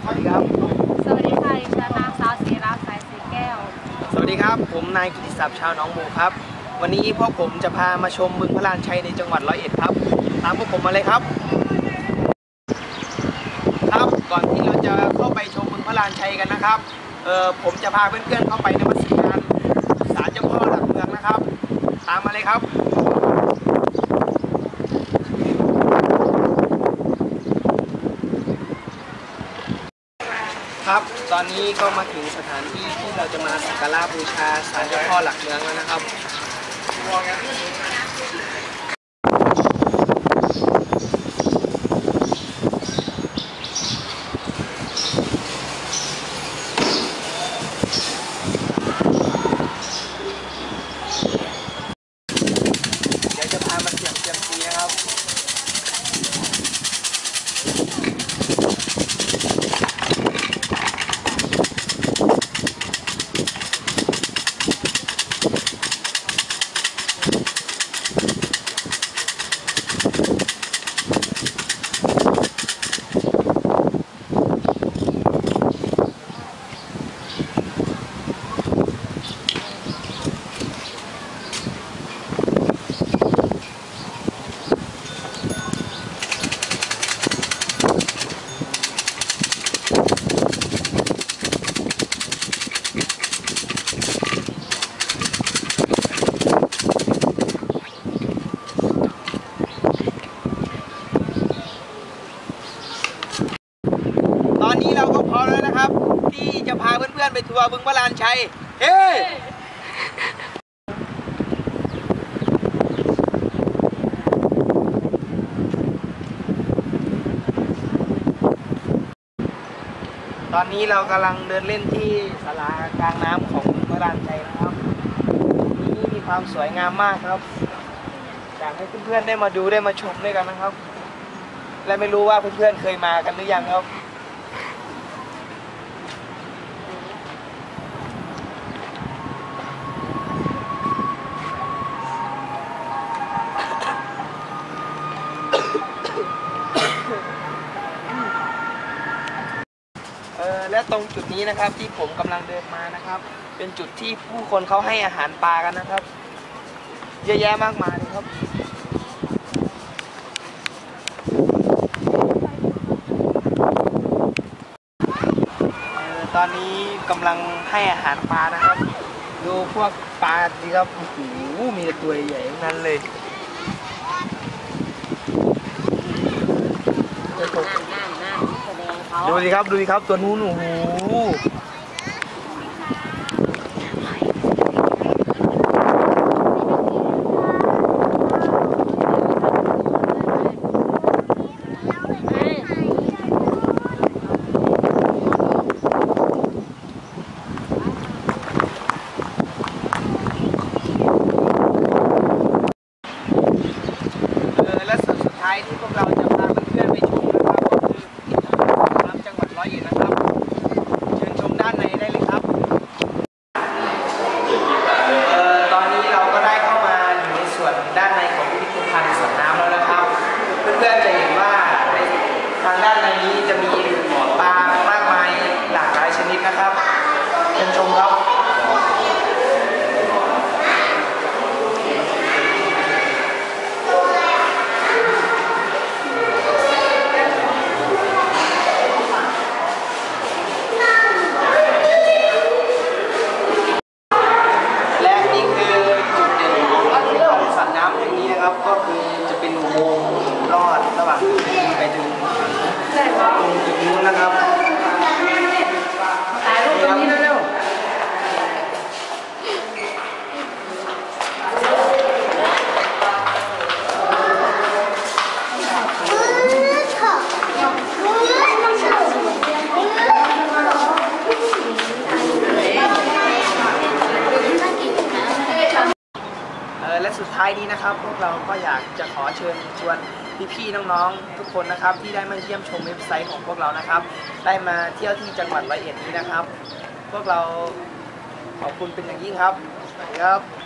สวัสดีครับ สวัสดีค่ะดิฉันนางสาวศิราสายสีแก้ว สวัสดีครับ ผมนายกิติศัพท์ชาวหน้องหมูครับ วันนี้พวกผมจะพามาชมบึงพระลานชัยในจังหวัดร้อยเอ็ดครับ ตามพวกผมมาเลยครับ ครับ ก่อนที่เราจะเข้าไปชมบึงพระลานชัยกันนะครับ เออผมจะพาเพื่อนๆเข้าไปในมัสยิดศาลเจ้าพ่อหลักเมืองนะครับ ตามมาเลยครับ ครับ ตอนนี้ก็มาถึงสถานที่ที่เราจะมาสักการะบูชาศาลเจ้าพ่อหลักเมืองแล้วนะครับ เดี๋ยวจะพามาเสี่ยงเซียมซีนะครับ ตอนนี้เราก็พร้อมแล้วนะครับ ที่จะพาเรัวบึงพระลานชัย เฮ้ตอนนี้เรากำลังเดินเล่นที่ศาลากลางน้ำของบึงพระลานชัยนะครับนี่มีความสวยงามมากครับ อยากให้เพื่อนๆได้มาดูได้มาชมด้วยกันนะครับ และไม่รู้ว่าเพื่อนๆเคยมากันหรือยังครับ ตรงจุดนี้นะครับ ที่ผมกำลังเดินมานะครับ เป็นจุดที่ผู้คนเขาให้อาหารปลากันนะครับ เยอะแยะมากมายเลยครับตอนนี้กำลังให้อาหารปลานะครับ ดูพวกปลาดีครับโอ้โหมีต่ตัวใหญ่ทั้งนั้นเลย ดูสิครับ ดูสิครับ ตัวนู้นโอ้โหเออและส่วนสุดท้ายที่พวกเราจะพาเพื่อนๆไปชมนะครับก็คือน้ำจังหวัดร้อยเอ็ดนะครับ เชิญชมด้านในได้เลยครับ เอ่อตอนนี้เราก็ได้เข้ามาอยู่ในส่วนด้านในของพิพิธภัณฑ์สวนน้ำแล้วนะครับ เพื่อนๆจะเห็นว่าในทางด้านในนี้จะมีปลามากมายหลากหลายชนิดนะครับเชิญชมครับ และนี่คือจุดเด่นของของสัตว์น้ำแห่งนี้นะครับ ก็คือจะเป็นอุโมงค์รอดระหว่างจุดนี้ไปถึงตรงจุดนู้นนะครับถ่ายรูปตรงนี้เร็วเออ และสุดท้ายนี้นะครับ พวกเราก็อยากจะขอเชิญชวนพี่ๆน้องๆทุกคนนะครับ ที่ได้มาเยี่ยมชมเว็บไซต์ของพวกเรานะครับ ได้มาเที่ยวที่จังหวัดร้อยเอ็ดนี้นะครับ พวกเราขอบคุณเป็นอย่างยิ่งครับสวัสดีครับ